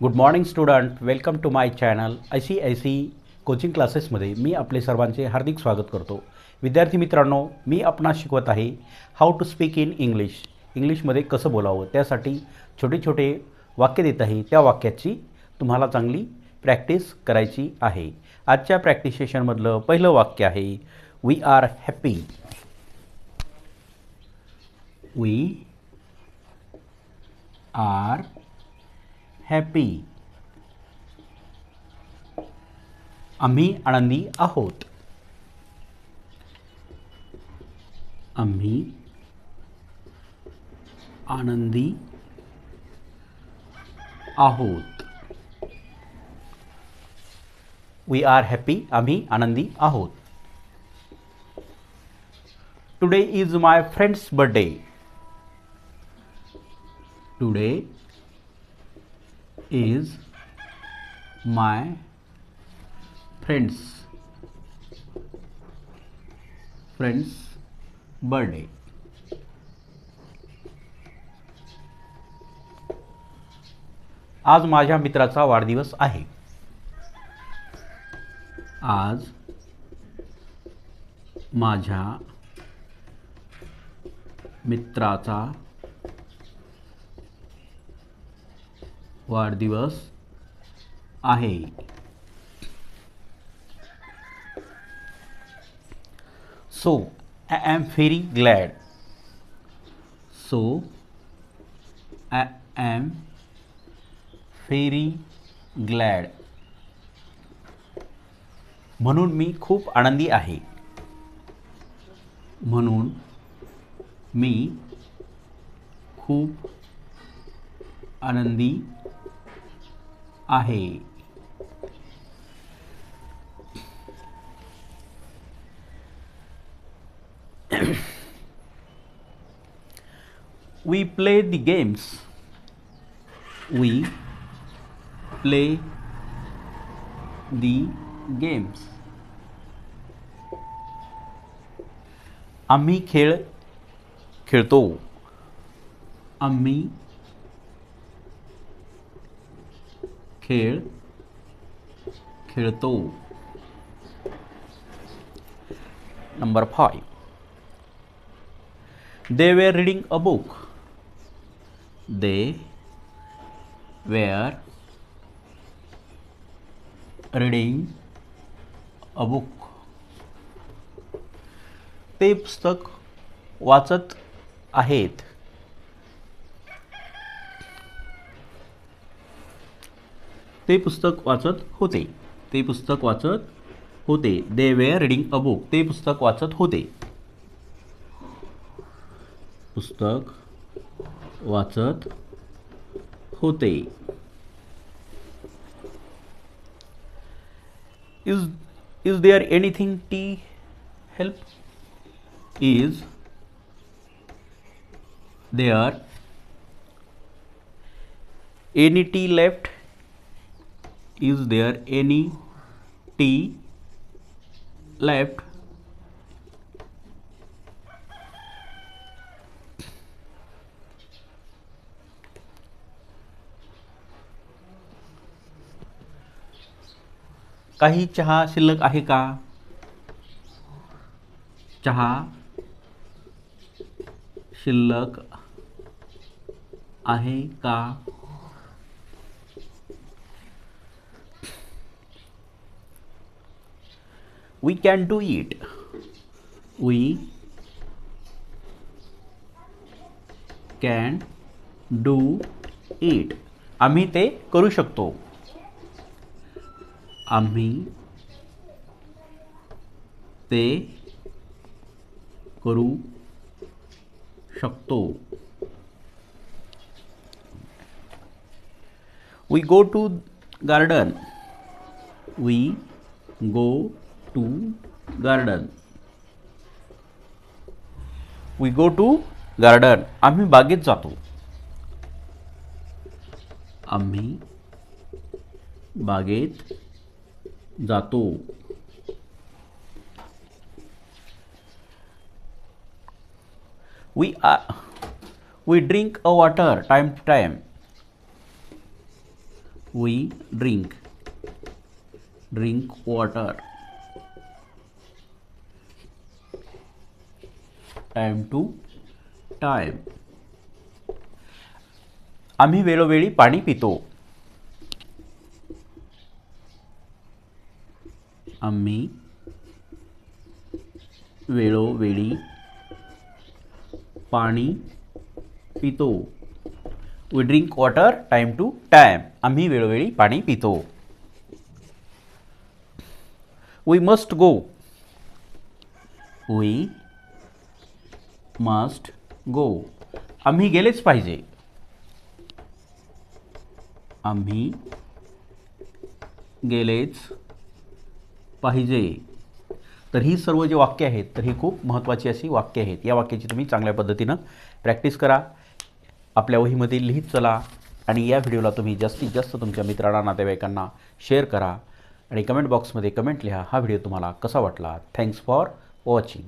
Good morning student welcome to my channel I C I C coaching क्लासेसमध्ये मी आपले सर्वांचे हार्दिक स्वागत करतो. विद्यार्थी मित्रांनो मी आपणास शिकवत आहे how to speak in English इंग्लिशमध्ये कसं बोलावं त्यासाठी छोटे छोटे वाक्य देत आहे. त्या वाक्याची तुम्हाला चांगली प्रॅक्टिस करायची आहे. आजच्या प्रॅक्टिस सेशनमधलं पहिलं वाक्य आहे we are happy we are happy आम्ही आनंदी आहोत. आम्ही आनंदी आहोत. वी आर हॅपी आम्ही आनंदी आहोत. Today is my friend's birthday today is my friend's friend's birthday आज माझ्या मित्राचा वाढदिवस आहे आज माझ्या मित्राचा वाढदिवस आहे. So I am very glad so I am very glad म्हणून मी खूप आनंदी आहे. म्हणून मी खूप आनंदी आहे we play the games we play the games आम्ही खेळ खेळतो आम्ही खेळ खेळतो. Number five they were reading a book they were reading a book ते पुस्तक वाचत आहेत. ते पुस्तक वाचत होते. ते पुस्तक वाचत होते. They were reading a book ते पुस्तक वाचत होते. पुस्तक वाचत होते. Is is there anything to help is there any tea left is there any tea left? काही चहा शिल्लक आहे का? चहा शिल्लक आहे का? We can do it we can do it आम्ही ते करू शकतो आम्ही ते करू शकतो we go to garden we go to garden. We go to garden we go to garden आम्ही बागेत जातो. आम्ही बागेत जातो. We we drink a water time to time we drink drink water time to time आम्ही वेळोवेळी पाणी पितो. आम्ही वेळोवेळी पाणी पितो. We drink water time to time आम्ही वेळोवेळी पाणी पितो. We must go we must go आम्ही गेलेच पाहिजे. आम्ही गेलेच पाहिजे. तर ही सर्व जे वाक्य आहेत तर ही खूप महत्त्वाची अशी वाक्य आहेत. या वाक्याची तुम्ही चांगल्या पद्धतीनं प्रॅक्टिस करा. आपल्या वहीमध्ये लिहित चला आणि या व्हिडिओला तुम्ही जास्तीत जास्त तुमच्या मित्रांना नातेवाईकांना शेअर करा. आणि कमेंट बॉक्समध्ये कमेंट लिहा. हा व्हिडिओ तुम्हाला कसा वाटला? Thanks for watching